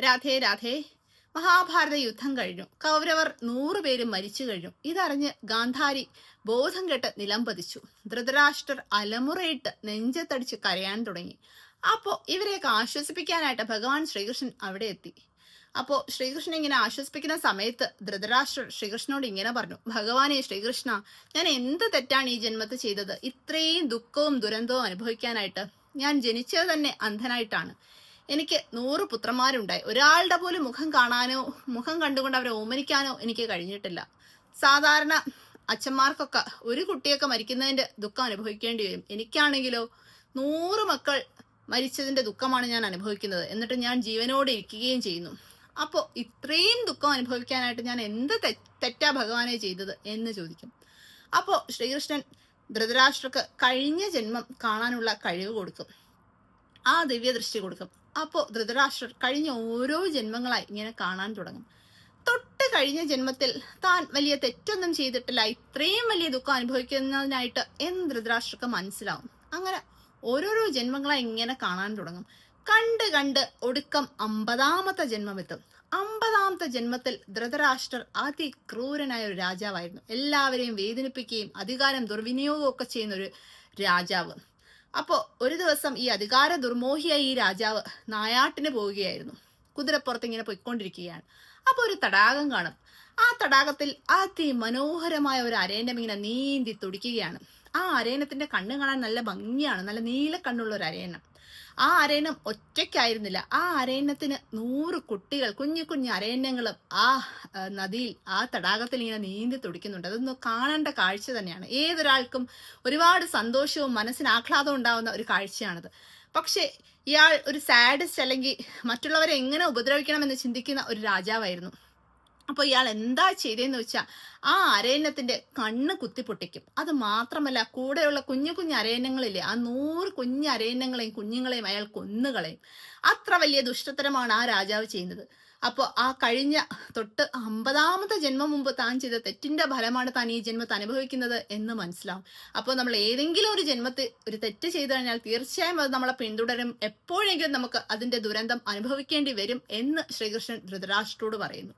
രാധേ രാധേ. മഹാഭാരത യുദ്ധം കഴിഞ്ഞു. കൗരവർ നൂറുപേരും മരിച്ചു കഴിഞ്ഞു. ഇതറിഞ്ഞ് ഗാന്ധാരി ബോധം കെട്ട് നിലംപതിച്ചു ധൃതരാഷ്ട്രർ അലമുറയിട്ട് നെഞ്ചത്തടിച്ച് കരയാൻ തുടങ്ങി. അപ്പോൾ ഇവരെയൊക്കെ ആശ്വസിപ്പിക്കാനായിട്ട് ഭഗവാൻ ശ്രീകൃഷ്ണൻ അവിടെ എത്തി. അപ്പോൾ ശ്രീകൃഷ്ണൻ ഇങ്ങനെ ആശ്വസിപ്പിക്കുന്ന സമയത്ത് ധൃതരാഷ്ട്രർ ശ്രീകൃഷ്ണനോട് ഇങ്ങനെ പറഞ്ഞു. ഭഗവാനെ ശ്രീകൃഷ്ണ ഞാൻ എന്ത് തെറ്റാണ് ഈ ജന്മത്ത് ചെയ്തത്? ഇത്രയും ദുഃഖവും ദുരന്തവും അനുഭവിക്കാനായിട്ട്. ഞാൻ ജനിച്ചത് തന്നെ അന്ധനായിട്ടാണ്. എനിക്ക് നൂറ് പുത്രന്മാരുണ്ടായി. ഒരാളുടെ പോലും മുഖം കാണാനോ മുഖം കണ്ടുകൊണ്ട് അവരെ ഓമനിക്കാനോ എനിക്ക് കഴിഞ്ഞിട്ടില്ല. സാധാരണ അച്ഛന്മാർക്കൊക്കെ ഒരു കുട്ടിയൊക്കെ മരിക്കുന്നതിന്റെ ദുഃഖം അനുഭവിക്കേണ്ടി വരും. എനിക്കാണെങ്കിലോ നൂറ് മക്കൾ മരിച്ചതിന്റെ ദുഃഖമാണ് ഞാൻ അനുഭവിക്കുന്നത്. എന്നിട്ട് ഞാൻ ജീവനോടെ ഇരിക്കുകയും ചെയ്യുന്നു. അപ്പോൾ ഇത്രയും ദുഃഖം അനുഭവിക്കാനായിട്ട് ഞാൻ എന്ത് തെറ്റാ ഭഗവാനെ ചെയ്തത് എന്ന് ചോദിക്കും. അപ്പോൾ ശ്രീകൃഷ്ണൻ ധൃതരാഷ്ട്രക്ക് കഴിഞ്ഞ ജന്മം കാണാനുള്ള കഴിവ് കൊടുക്കും. ആ ദിവ്യ ദൃഷ്ടി കൊടുക്കും. അപ്പോൾ ധൃതരാഷ്ട്രർ കഴിഞ്ഞ ഓരോ ജന്മങ്ങളായി ഇങ്ങനെ കാണാൻ തുടങ്ങും. തൊട്ട് കഴിഞ്ഞ ജന്മത്തിൽ താൻ വലിയ തെറ്റൊന്നും ചെയ്തിട്ടില്ല. ഇത്രയും വലിയ ദുഃഖം അനുഭവിക്കുന്നതിനായിട്ട് എന്ന് ധൃതരാഷ്ട്രക്ക് മനസ്സിലാവും. അങ്ങനെ ഓരോരോ ജന്മങ്ങളായി ഇങ്ങനെ കാണാൻ തുടങ്ങും. കണ്ട് കണ്ട് ഒടുക്കം അമ്പതാമത്തെ ജന്മമെത്തും. അമ്പതാമത്തെ ജന്മത്തിൽ ധൃതരാഷ്ട്രർ അതിക്രൂരനായ ഒരു രാജാവായിരുന്നു. എല്ലാവരെയും വേദനിപ്പിക്കുകയും അധികാരം ദുർവിനിയോഗമൊക്കെ ചെയ്യുന്ന ഒരു രാജാവ്. അപ്പോൾ ഒരു ദിവസം ഈ അധികാര ദുർമോഹിയായി ഈ രാജാവ് നായാട്ടിന് പോവുകയായിരുന്നു. കുതിരപ്പുറത്ത് ഇങ്ങനെ പോയിക്കൊണ്ടിരിക്കുകയാണ്. അപ്പോൾ ഒരു തടാകം കാണും. ആ തടാകത്തിൽ അതിമനോഹരമായ ഒരു അരേനം ഇങ്ങനെ നീന്തി തുടിക്കുകയാണ്. ആ അരേനത്തിന്റെ കണ്ണ് കാണാൻ നല്ല ഭംഗിയാണ്. നല്ല നീല കണ്ണുള്ള ഒരു അരേനം ആ അരയണം ഒറ്റയ്ക്കായിരുന്നില്ല. ആ അരയണത്തിന് നൂറ് കുട്ടികൾ കുഞ്ഞു കുഞ്ഞു അരയണ്യങ്ങളും ആ നദിയിൽ ആ തടാകത്തിൽ ഇങ്ങനെ നീന്തി തുടിക്കുന്നുണ്ട്. അതൊന്ന് കാണേണ്ട കാഴ്ച തന്നെയാണ്. ഏതൊരാൾക്കും ഒരുപാട് സന്തോഷവും മനസ്സിന് ആഹ്ലാദവും ഉണ്ടാവുന്ന ഒരു കാഴ്ചയാണത്. പക്ഷേ ഇയാൾ ഒരു സാഡസ്റ്റ് അല്ലെങ്കിൽ മറ്റുള്ളവരെ എങ്ങനെ ഉപദ്രവിക്കണമെന്ന് ചിന്തിക്കുന്ന ഒരു രാജാവായിരുന്നു. അപ്പോൾ ഇയാൾ എന്താ ചെയ്തതെന്ന് വെച്ചാൽ ആ അരയന്നത്തിന്റെ കണ്ണ് കുത്തിപ്പൊട്ടിക്കും. അത് മാത്രമല്ല കൂടെയുള്ള കുഞ്ഞു കുഞ്ഞു അരയന്നങ്ങളില്ലേ ആ നൂറ് കുഞ്ഞു അരയന്നങ്ങളെയും കുഞ്ഞുങ്ങളെയും അയാൾ കൊന്നുകളയും അത്ര വലിയ ദുഷ്ടത്തരമാണ് ആ രാജാവ് ചെയ്യുന്നത്. അപ്പോൾ ആ കഴിഞ്ഞ തൊട്ട് അമ്പതാമത്തെ ജന്മം മുമ്പ് താൻ ചെയ്ത തെറ്റിന്റെ ഫലമാണ് താൻ ഈ ജന്മത്തെ അനുഭവിക്കുന്നത് എന്ന് മനസ്സിലാവും. അപ്പോൾ നമ്മൾ ഏതെങ്കിലും ഒരു ജന്മത്തിൽ ഒരു തെറ്റ് ചെയ്തു കഴിഞ്ഞാൽ തീർച്ചയായും അത് നമ്മളെ പിന്തുടരും. എപ്പോഴെങ്കിലും നമുക്ക് അതിന്റെ ദുരന്തം അനുഭവിക്കേണ്ടി വരും എന്ന് ശ്രീകൃഷ്ണൻ ധൃതരാഷ്ട്രോട് പറയുന്നു.